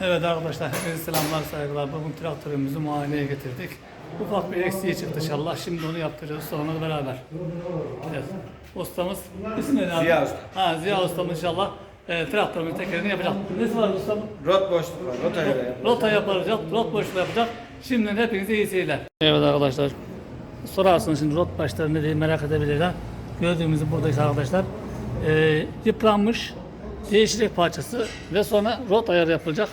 Evet arkadaşlar hepinize selamlar saygılar. Bugün traktörümüzü muayeneye getirdik. Ufak bir eksiği çıktı inşallah. Şimdi onu yaptırıyoruz sonra beraber. Evet. Ustamız ismi ne abi? Ziya Usta. Ha, Ziya ustamız inşallah e, traktörümüzün tekerini yapacak. Nesi var ustam? Rot boşluk var. Rota göre yap. Rota yapacak, rot boşluğu yapacak. Şimdiden hepinize iyi seyirler. Evet arkadaşlar. Sorarsınız şimdi rot başları ne diye merak edebilirler. Gördüğümüz buradayız arkadaşlar. Ee, yıpranmış değişecek parçası ve sonra rot ayarı yapılacak.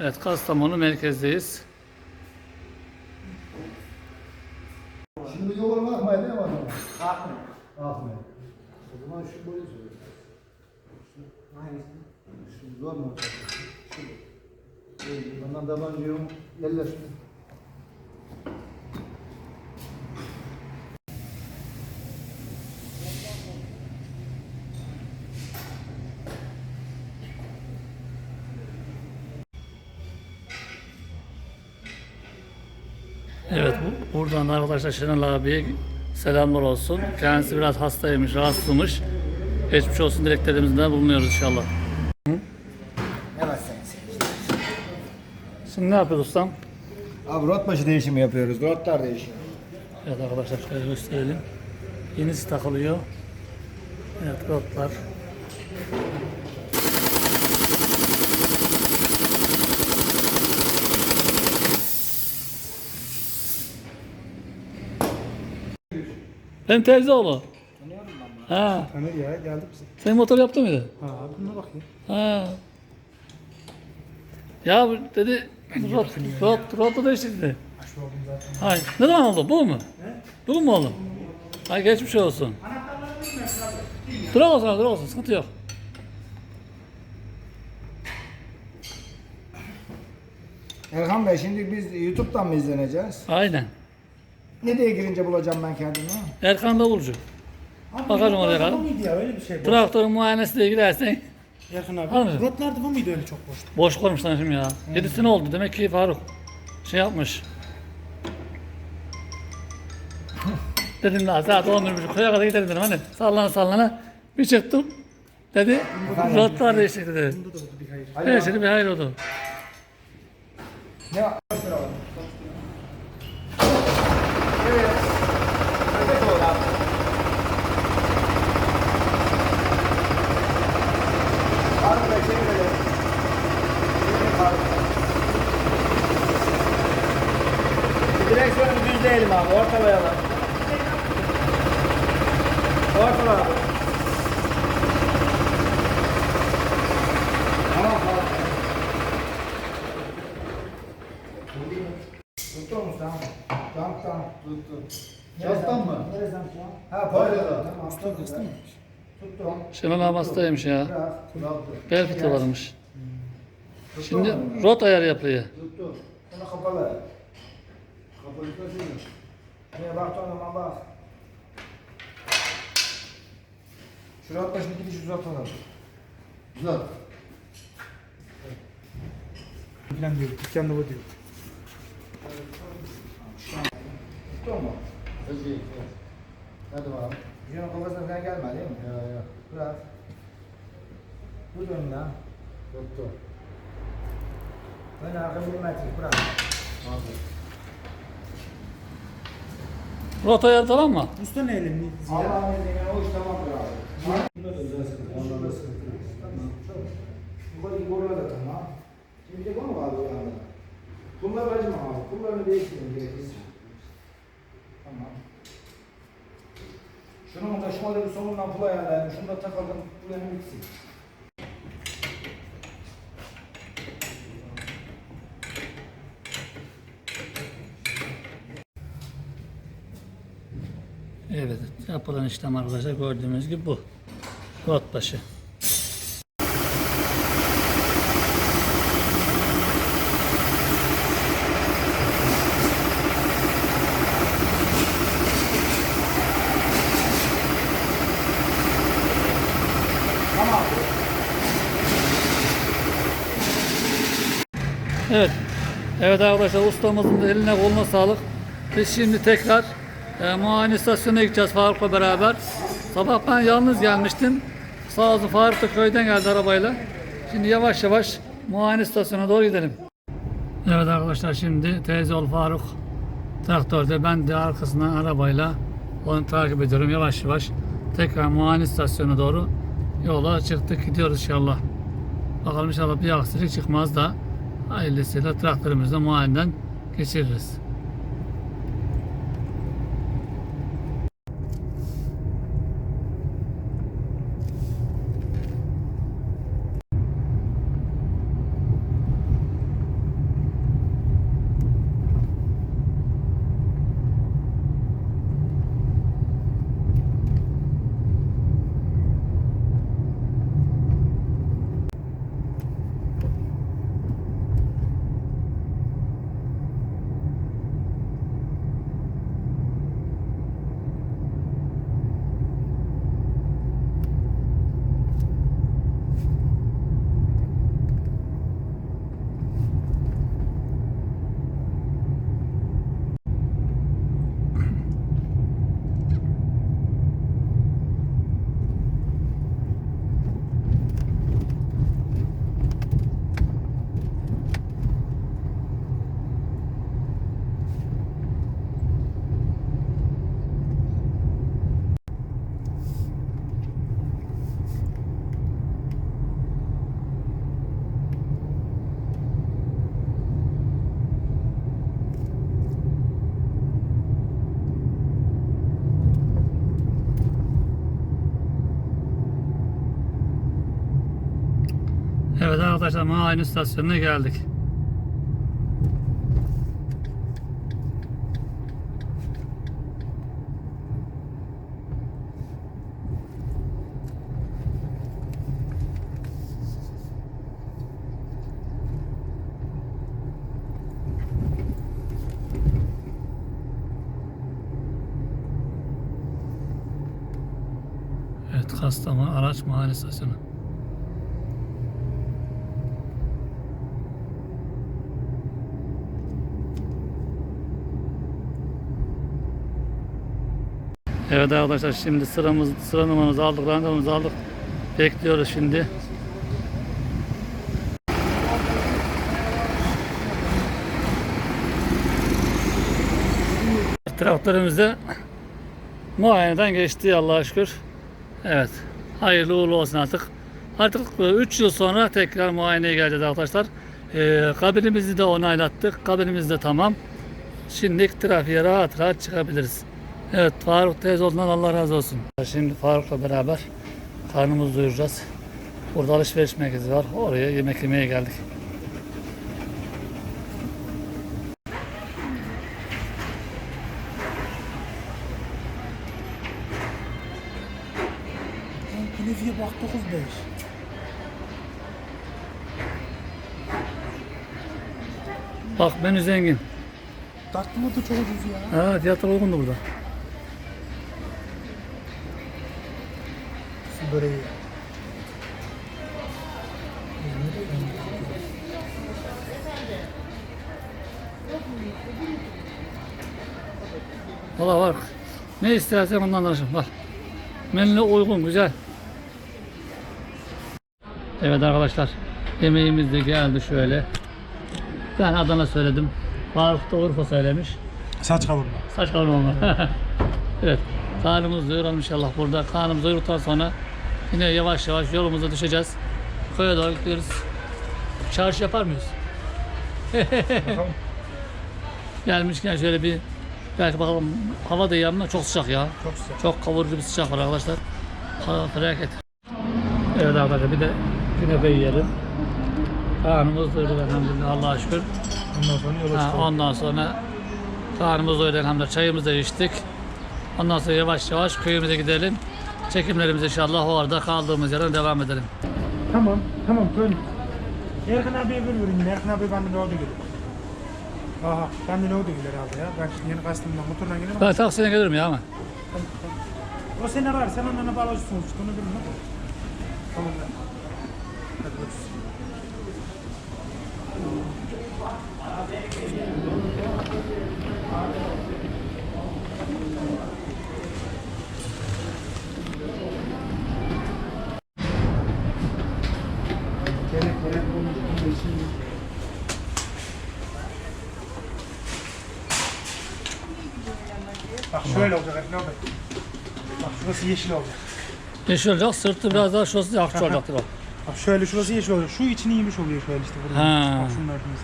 Evet Kastamonu merkezdeyiz. Şimdi yolun akmaya değil mi adam? Kalkmıyor. Akmaya. O zaman şu böyle söylüyor. Hangisi? Şu zor mu? Şu. Bundan tabanca yok. Yerleşti. Evet bu, buradan da arkadaşlar Şenol abiye selamlar olsun. Kendisi biraz hastaymış, rahatsızmış. Geçmiş olsun dileklerimizden bulunuyoruz inşallah. Evet sen Şimdi ne yapıyoruz ustam? Abi rot başı değişimi yapıyoruz. Rotlar değişiyor. Evet arkadaşlar şöyle gösterelim. Yenisi takılıyor. Evet rotlar. Ben Terzoğlu. Tanıyorum ben Ha, Tanır ya geldi bize. sen motor yaptın mıydı? Ha buna bak ya. Ha. Ya bu dedi rot, rot, rotu değiştirdi. Aç oldum zaten. Hay, ne zaman oldu? Bu mu? Bu mu oldu? Hay geçmiş olsun. Dur olsun, dur olsun, sıkıntı yok. Erhan Bey şimdi biz YouTube'dan mı izleneceğiz? Aynen. Ne diye girince bulacağım ben kendimi? Erkan Davulcu. Bakalım oraya Bu kadar. muydu ya öyle bir şey? bu? Traktörün muayenesi diye gidersen Yakın abi. Anladım. Rotlarda bu muydu öyle çok boş? boş koymuşlar şimdi ya. 7 sene oldu demek ki Faruk şey yapmış. dedim daha saat 11.30 köye kadar gidelim dedim hani sallana sallana bir çıktım dedi rotlar değişti dedi. Bunda da oldu bir hayır. Her şey bir hayır oldu. Ne? Evet. Ötek ol abi. Harbi de çevir öyle. Çevir harbi. Bir Düzleyelim abi. Ortalayalım. Ortala abi. Tamam tamam. Tuttu mu tamam? Tamam tamam. Tuttu. Yastan mı? Nereden? Ha pardon. Tamam. Çok kıstı mı? Tuttum. Şenol abi hastaymış ya. Bel fıtığı varmış. Şimdi rot ayarı yapılıyor. Tuttu. Bunu kapalı. Kapalı da değil. Niye bak o zaman bak. Şuraya başını gidiş uzatalım. Güzel. Falan diyor. Dükkanda bu diyor. Tuttu mu? Peki. Hadi bakalım. Yüzünün kafasına falan gelme değil mi? Ya ya. Bırak. Tut önüne. Doktor. Ön arka milimetrik bırak. Abi. Rot ayarı tamam mı? Usta ne elin? Allah'ın izniyle o iş tamamdır abi. Tamam. Yukarı borular da tamam. Şimdi bir de bu mu kaldı o yanda? Bunlar acıma abi. Bunlarını değiştirin gerekirse. Tamam. Şunun da şöyle bir sonundan pul ayarlayalım. Şunu da takalım. Bu yanı bitsin. Evet yapılan işlem arkadaşlar gördüğünüz gibi bu. Rot başı. Evet. Evet arkadaşlar ustamızın eline koluna sağlık. Biz şimdi tekrar e, muayene istasyonuna gideceğiz Faruk'la beraber. Sabah ben yalnız gelmiştim. Sağ olsun Faruk da köyden geldi arabayla. Şimdi yavaş yavaş muayene istasyonuna doğru gidelim. Evet arkadaşlar şimdi teyze ol Faruk traktörde ben de arkasından arabayla onu takip ediyorum yavaş yavaş tekrar muayene istasyonuna doğru yola çıktık gidiyoruz inşallah. Bakalım inşallah bir aksilik çıkmaz da hayırlısıyla traktörümüzde muayeneden geçiririz. Evet arkadaşlar muayene istasyonuna geldik. Evet Kastamonu araç muayene istasyonu. Evet arkadaşlar şimdi sıramız sıra numaramızı aldık, randevumuzu aldık. Bekliyoruz şimdi. Traktörümüzde muayeneden geçti Allah'a şükür. Evet. Hayırlı uğurlu olsun artık. Artık 3 yıl sonra tekrar muayeneye geleceğiz arkadaşlar. Ee, kabinimizi de onaylattık. Kabinimiz de tamam. Şimdi trafiğe rahat rahat çıkabiliriz. Evet Faruk Teyzeoğlu'ndan Allah razı olsun. Şimdi Faruk'la beraber karnımızı doyuracağız. Burada alışveriş merkezi var. Oraya yemek yemeye geldik. Kulüfiye bak 9 5. Bak menü zengin. Tatlı mı da çok ucuz ya. Ha fiyatlar uygundu burada. Böreği. Valla var. Ne istersen ondan alırım. Var. Menüne uygun, güzel. Evet arkadaşlar. Yemeğimiz de geldi şöyle. Ben Adana söyledim. Faruk da Urfa söylemiş. Saç kavurma. Saç kavurma. evet. Karnımızı doyuralım inşallah burada. Karnımızı doyurduktan sonra yine yavaş yavaş yolumuza düşeceğiz. Köye doğru gidiyoruz. Çarşı yapar mıyız? Gelmişken şöyle bir belki bakalım hava da iyi ama çok sıcak ya. Çok sıcak. Çok kavurucu bir sıcak var arkadaşlar. Ha, felaket. Evet arkadaşlar bir de künefe yiyelim. Karnımız doyurdu elhamdülillah Allah'a şükür. Ondan sonra yola Ha, çıkalım. ondan sonra karnımız doydu elhamdülillah. Çayımızı da içtik. Ondan sonra yavaş yavaş köyümüze gidelim. Çekimlerimiz inşallah orada kaldığımız yerden devam edelim. Tamam, tamam dön. Erkan abiye verin yine. Erkan abi benden oldu gelir. Aha, benden oldu gelir abi ya. Ben şimdi yeni kastımdan motorla gelirim. Ben taksiye gelirim ya ama. Tamam, tamam. O seni arar, sen onunla bağlaşırsın. Onu bilmem. Tamam. Hadi görüşürüz. Bak şöyle olacak. Bak şurası yeşil olacak. Yeşil olacak, sırtı biraz daha şurası yakış olacaktır o. Bak şöyle şurası yeşil olacak. Şu içini yemiş oluyor şöyle işte. Burada. Ha. Bak şunun hepimiz.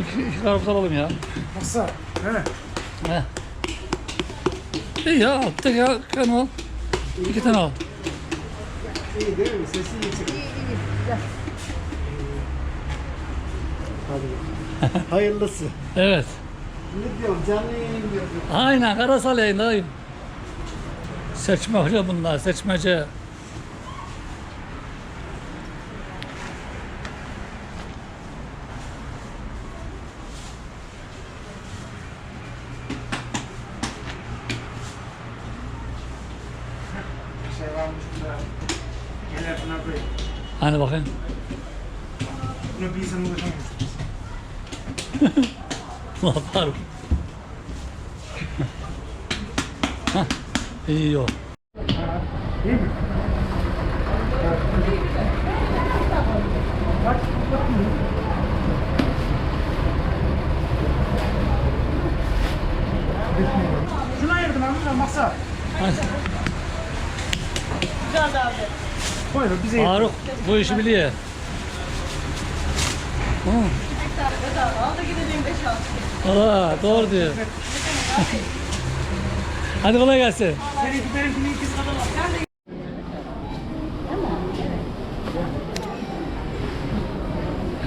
İki, iki karpuz alalım ya. Nasıl? He. He. İyi ya, tek ya, kan al. İki tane al. İyi değil mi? Sesi yüksek. Hayırlısı. Evet. Ne diyorum? Canlı yayın. Aynen, karasal yayındayım. Seçme hocam bunlar, seçmece. Şey. Hani bakayım. Bunu bir insan ulaşamıyor. Yaparım? Hah, iyi bak. Şunu ayırdım anladın mı? Masa. Hadi. Koy da bize yeter. Faruk bu işi biliyor. Hı. Al da gideceğim 5 6. Valla doğru diyor. Hadi kolay gelsin.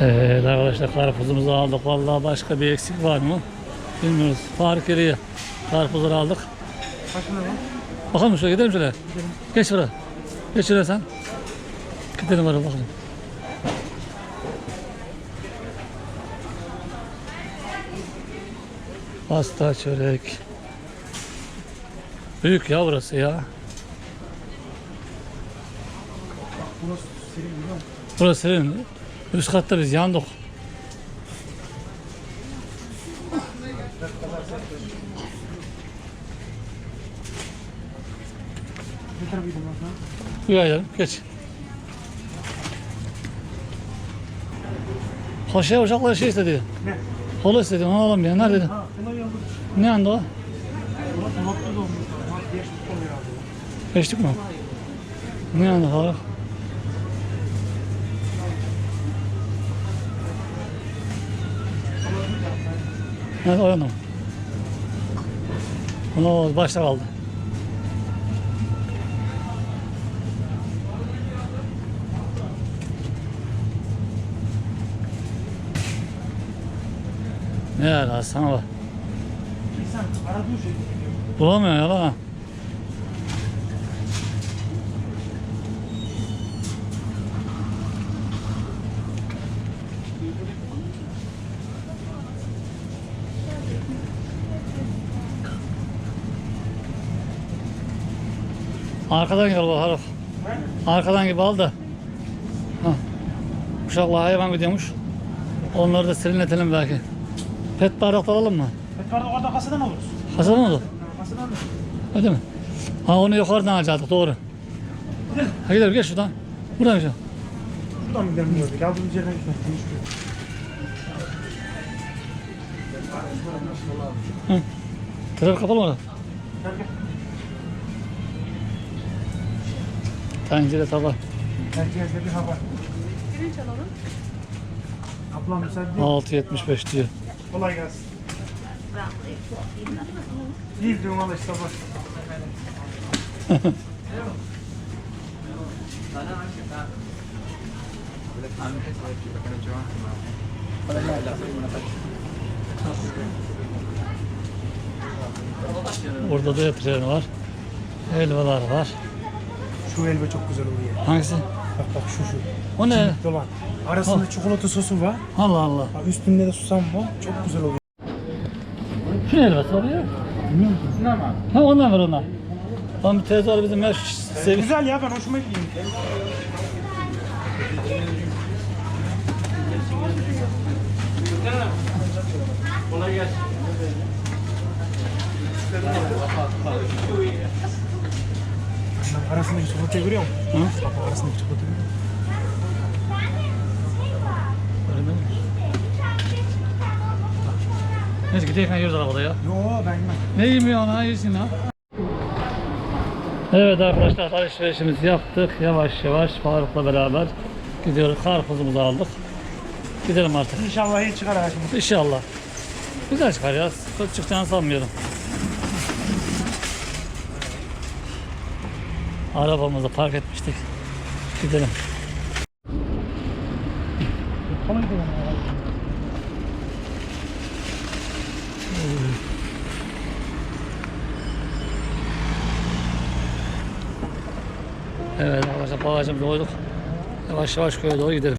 Evet arkadaşlar karpuzumuzu aldık. Vallahi başka bir eksik var mı? Bilmiyoruz. Faruk geriye karpuzları aldık. Bakalım şöyle gidelim şöyle. Geç şuraya. Geç şuraya sen. Gidelim oraya bakalım. Pasta çörek. Büyük ya burası ya. Burası biliyor musun? Burası senin. Üst katta biz yandık. Gidelim. Geç. Paşa uşaklar şey istedi. Ne? Kola istedi. Onu alalım ya. Nerede? Ha. Ne anda o? Burası nokta da olmuş. Bak, diğer süt oluyor abi. Geçtik mi? Ne anda Faruk? Evet o yana. Oo, başta kaldı. Ne ala sana bak. Bulamıyor ya lan. Arkadan gel bak Haruf. Arkadan gibi al da. Hah. Uşakla hayvan gidiyormuş. Onları da serinletelim belki. Pet bardak da alalım mı? Petvarda orada kasadan alırız. Hazır mı oldu? Kasadan alırız. Öyle mi? Ha onu yukarıdan alacaktık doğru. Ha gidelim geç şuradan. Buradan gel. Şuradan gidelim diyorduk. Aldığımız yerden gitmek. Hı. Trafik kapalı mı? Gel gel. Tencere tava. Herkeste bir hava. Pirinç alalım. Ablam müsaade değil. 6.75 diyor. Kolay gelsin. Değil diyorum işte bak. Burada da tren var. Helvalar var. Şu elbe çok güzel oluyor. Hangisi? Bak bak şu şu. O ne? Dolan. Arasında çikolata sosu var. Allah Allah. Üstünde de susam var. Çok güzel oluyor. Şu helvası var ya. Bilmiyor musun? Ne ama? Ha ondan ver ona. Lan bir teyze var bizim ya. Sevi Güzel ya ben hoşuma gidiyor. Bak arasındaki çikolatayı görüyor musun? Hı? Arasındaki çikolatayı görüyor musun? Gidelim yiyoruz arabada ya. Yo ben yemem. Ne yemiyorsun ha iyisin ha. Evet arkadaşlar alışverişimizi yaptık. Yavaş yavaş Faruk'la beraber gidiyoruz. Karpuzumuzu aldık. Gidelim artık. İnşallah iyi çıkar ha şimdi. İnşallah. Güzel çıkar ya. Kötü çıkacağını sanmıyorum. Arabamızı park etmiştik. Gidelim. Konuyu da bana. Evet arkadaşlar bagajımızı koyduk. Yavaş yavaş köye doğru gidelim.